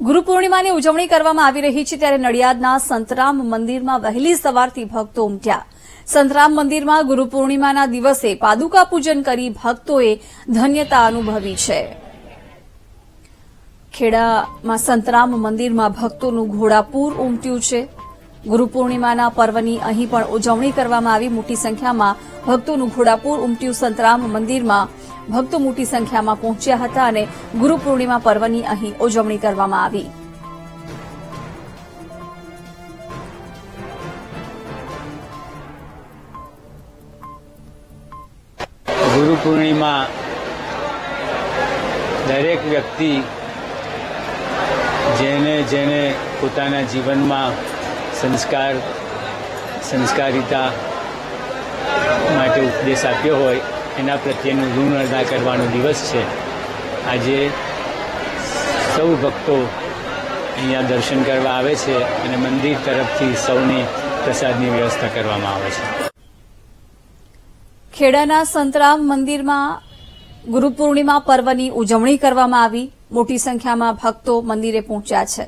ગુરુ પૂર્ણિમાની ઉજવણી કરવામાં આવી રહી છે ત્યારે નડિયાદના સંતરામ મંદિરમાં વહેલી સવારથી ભક્તો ઉમટ્યા. સંતરામ મંદિરમાં ગુરુ પૂર્ણિમાના દિવસે પાદુકા પૂજન કરી ભક્તોએ ધન્યતા અનુભવી છે. ખેડામાં સંતરામ મંદિરમાં ભક્તોનું ઘોડાપૂર ઉમટ્યું છે. ગુરુ પૂર્ણિમાના પર્વની અહીં પણ ઉજવણી કરવામાં આવી. મોટી સંખ્યામાં ભક્તોનું ઘોડાપૂર ઉમટ્યું સંતરામ મંદિરમાં. ભક્તો મોટી સંખ્યામાં પહોંચ્યા હતા અને ગુરુ પૂર્ણિમા પર્વની અહીં ઉજવણી કરવામાં આવી. ગુરુ પૂર્ણિમા દરેક વ્યક્તિ જેને જેને પોતાના જીવનમાં સંસ્કાર સંસ્કારિતા માટે ઉપદેશ આપ્યો હોય એના પ્રત્યેનું ઋણ અદા કરવાનો દિવસ છે. આજે સૌ ભક્તો અહીંયા દર્શન કરવા આવે છે અને મંદિર તરફથી સૌને પ્રસાદની વ્યવસ્થા કરવામાં આવે છે. ખેડાના સંતરામ મંદિરમાં ગુરુ પૂર્ણિમા પર્વની ઉજવણી કરવામાં આવી. મોટી સંખ્યામાં ભક્તો મંદિરે પહોંચ્યા છે.